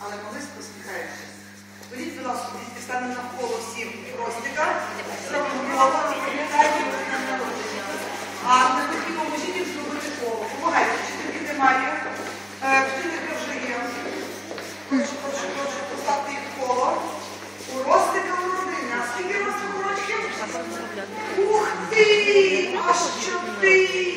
але колись посміхаєшся. Ходіть, будь ласка, дітки, станемо навколо всім Ростика. Зробимо коло. Днем народження. Гарно, поможіть їм зробити коло. Помагайте, вчительки немає. Вчителька вже є. Прошу, прошу, прошу, поставте їх коло. У Ростика родини. А скільки у вас років? Ух ти! Аж чотири!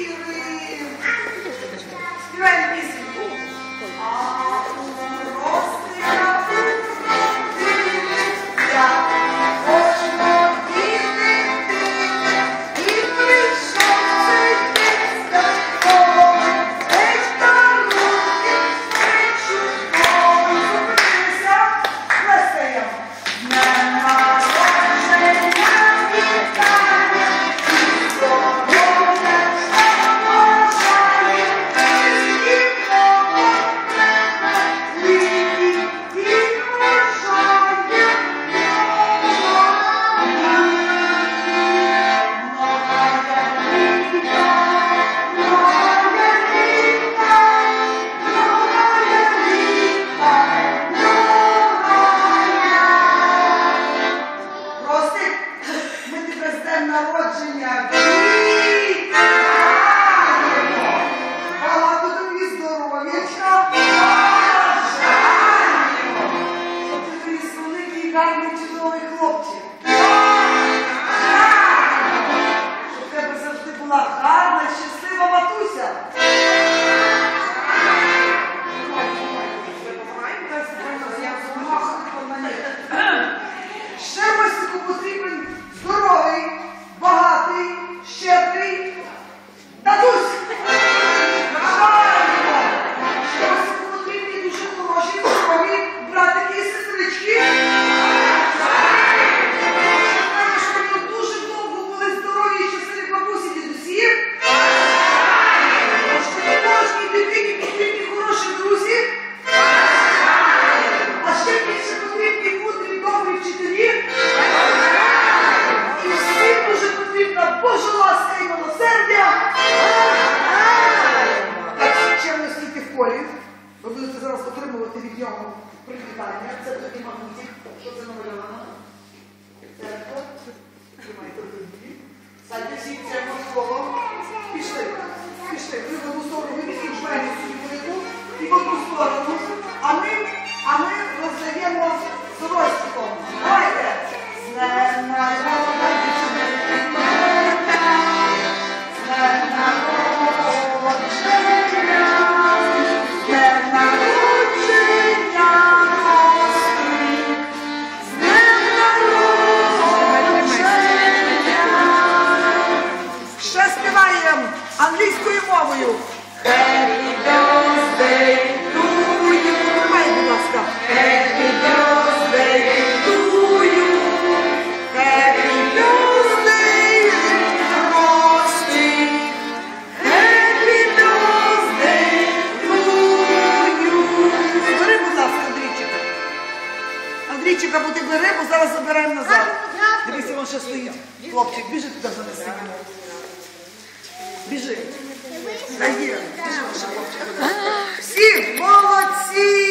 condividiamo principalmente prima musica, cosa non vedevamo? Certo, prima di tuoi мовою. Happy birthday to you. Тримай, будь ласка. Happy birthday to you. Happy birthday, Рості. Happy birthday to you. Бери, будь ласка, Андрійчика. Андрійчика, бо ти бери, бо зараз забираємо назад. Дивися, він ще стоїть. Хлопчик, біжи туди за несемо. Біжи. Всі молодці!